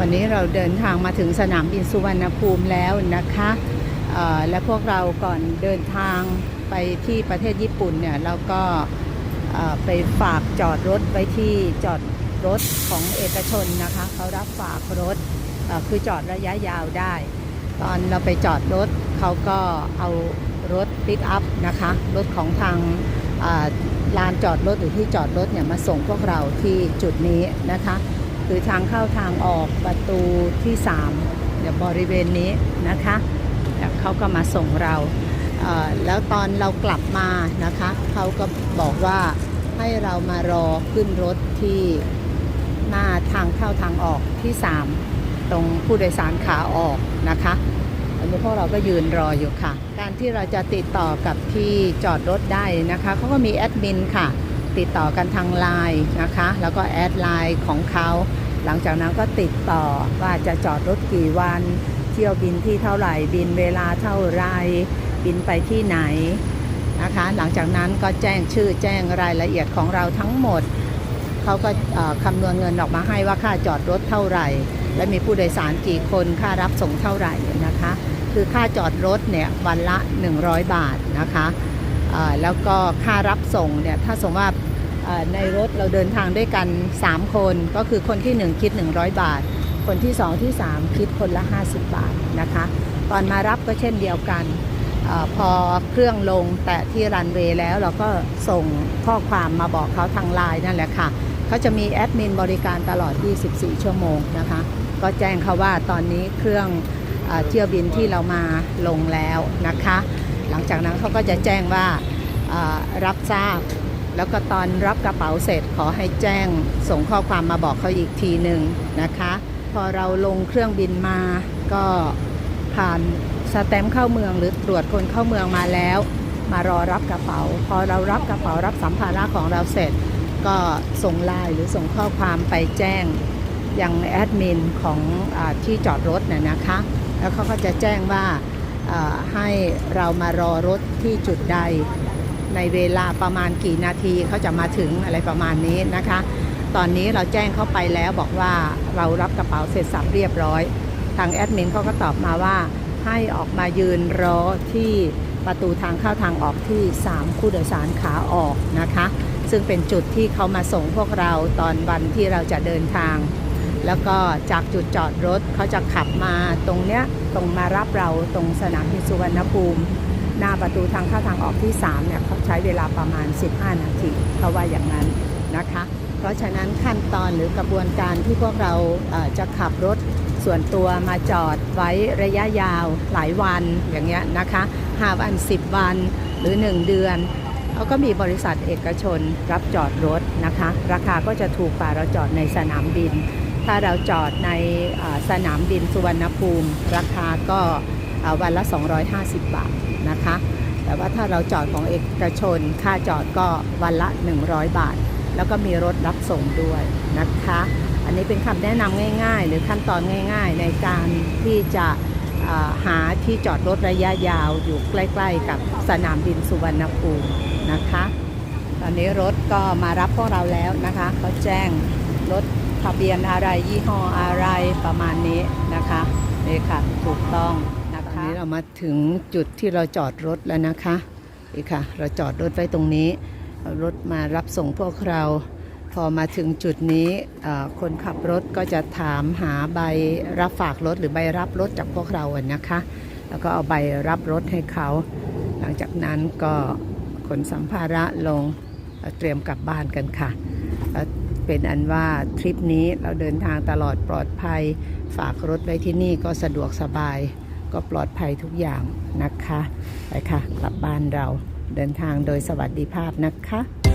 วันนี้เราเดินทางมาถึงสนามบินสุวรรณภูมิแล้วนะคะและพวกเราก่อนเดินทางไปที่ประเทศญี่ปุ่นเนี่ยเราก็ไปฝากจอดรถไว้ที่จอดรถของเอกชนนะคะเขารับฝากรถเอ่อคือจอดระยะยาวได้ ตอนเราไปจอดรถเขาก็เอารถปิกอัพนะคะรถของทางลานจอดรถหรือที่จอดรถเนี่ยมาส่งพวกเราที่จุดนี้นะคะ คือทางเข้าทางออกประตูที่ 3 เดี๋ยวบริเวณนี้นะคะแล้วเขาก็มาส่งเราเแล้วตอนเรากลับมานะคะเขาก็บอกว่าให้เรามารอขึ้นรถที่หน้าทางเข้าทางออกที่ 3 ตรงผู้โดยสารขาออกนะคะอันนี้พวกเราก็ยืนรออยู่ค่ะ การที่เราจะติดต่อกับที่จอดรถได้นะคะเขาก็มีแอดมินค่ะ ติดต่อกันทางไลน์นะคะ แล้วก็แอดไลน์ของเขา หลังจากนั้นก็ติดต่อว่าจะจอดรถกี่วัน เที่ยวบินที่เท่าไหร่ บินเวลาเท่าไร บินไปที่ไหนนะคะ หลังจากนั้นก็แจ้งชื่อแจ้งรายละเอียดของเราทั้งหมด เขาก็คำนวณเงินออกมาให้ว่าค่าจอดรถเท่าไหร่ และมีผู้โดยสารกี่คน ค่ารับส่งเท่าไหร่นะคะ คือค่าจอดรถเนี่ยวันละ 100 บาทนะคะ แล้วก็ค่ารับส่งเนี่ยถ้าสมมติว่าในรถเราเดินทางด้วยกัน 3 คน ก็คือคนที่ 1 คิด 100 บาท คนที่ 2 ที่ 3 คิดคนละ 50 บาทนะคะ ตอนมารับก็เช่นเดียวกันอพอเครื่องลงแตะที่รันเวย์แล้วเราก็ส่งข้อความมาบอกเขาทางไลน์นั่นแหละค่ะเขาจะมีแอดมินบริการตลอด 24 ชั่วโมงนะคะ ก็แจ้งเขาว่าตอนนี้เครื่องเออเที่ยวบินที่เรามาลงแล้วนะคะ หลังจากนั้นเขาก็จะแจ้งว่ารับทราบ แล้วก็ตอนรับกระเป๋าเสร็จขอให้แจ้งส่งข้อความมาบอกเขาอีกทีหนึ่งนะคะ พอเราลงเครื่องบินมาก็ผ่านสแตมเข้าเมืองหรือตรวจคนเข้าเมืองมาแล้ว มารอรับกระเป๋า พอเรารับกระเป๋ารับสัมภาระของเราเสร็จ ก็ส่งไลน์หรือส่งข้อความไปแจ้งยังแอดมินของอที่จอดรถน่ะนะคะ แล้วเขาก็จะแจ้งว่า ให้เรามารอรถที่จุดใดในเวลาประมาณกี่นาทีเขาจะมาถึงอะไรประมาณนี้นะคะ ตอนนี้เราแจ้งเข้าไปแล้วบอกว่าเรารับกระเป๋าเสร็จสับเรียบร้อย ทางแอดมินเขาก็ตอบมาว่าให้ออกมายืนรอที่ประตูทางเข้าทางออกที่3ผู้โดยสารขาออกนะคะ ซึ่งเป็นจุดที่เขามาส่งพวกเราตอนวันที่เราจะเดินทาง แล้วก็จากจุดจอดรถเขาจะขับมาตรงเนี้ยตรงมารับเราตรงสนามบินสุวรรณภูมิ หน้าประตูทางเข้าทางออกที่ 3 เนี่ยเขาใช้เวลาประมาณ 15 นาทีเขาว่าอย่างนั้นนะคะ เพราะฉะนั้นขั้นตอนหรือกระบวนการที่พวกเราจะขับรถส่วนตัวมาจอดไว้ระยะยาวหลายวันอย่างเงี้ยนะคะ5วัน 10 วันหรือ 1 เดือนเขาก็มีบริษัทเอกชนรับจอดรถนะคะ ราคาก็จะถูกกว่าเราจอดในสนามบิน ถ้าเราจอดในสนามบินสุวรรณภูมิ ราคาก็วันละ 250 บาทนะคะ แต่ว่าถ้าเราจอดของเอกชน ค่าจอดก็วันละ 100 บาท แล้วก็มีรถรับส่งด้วยนะคะ อันนี้เป็นคำแนะนำง่าย ๆ หรือขั้นตอนง่าย ๆ ในการที่จะหาที่จอดรถระยะยาวอยู่ใกล้ๆ กับสนามบินสุวรรณภูมินะคะ ตอนนี้รถก็มารับพวกเราแล้วนะคะเขาแจ้ง รถทะเบียนอะไรยี่ห้ออะไรประมาณนี้นะคะนี่ค่ะถูกต้องนะคะตอนนี้เรามาถึงจุดที่เราจอดรถแล้วนะคะนี่ค่ะ เราจอดรถไว้ตรงนี้เอารถมารับส่งพวกเราพอมาถึงจุดนี้คนขับรถก็จะถามหาใบรับฝากรถหรือใบรับรถจากพวกเราอะนะคะ แล้วก็เอาใบรับรถให้เขา หลังจากนั้นก็ขนสัมภาระลงเตรียมกลับบ้านกันค่ะ เป็นอันว่าทริปนี้เราเดินทางตลอดปลอดภัย ฝากรถไว้ที่นี่ก็สะดวกสบาย ก็ปลอดภัยทุกอย่างนะคะ ไปค่ะ กลับบ้านเราเดินทางโดยสวัสดิภาพนะคะ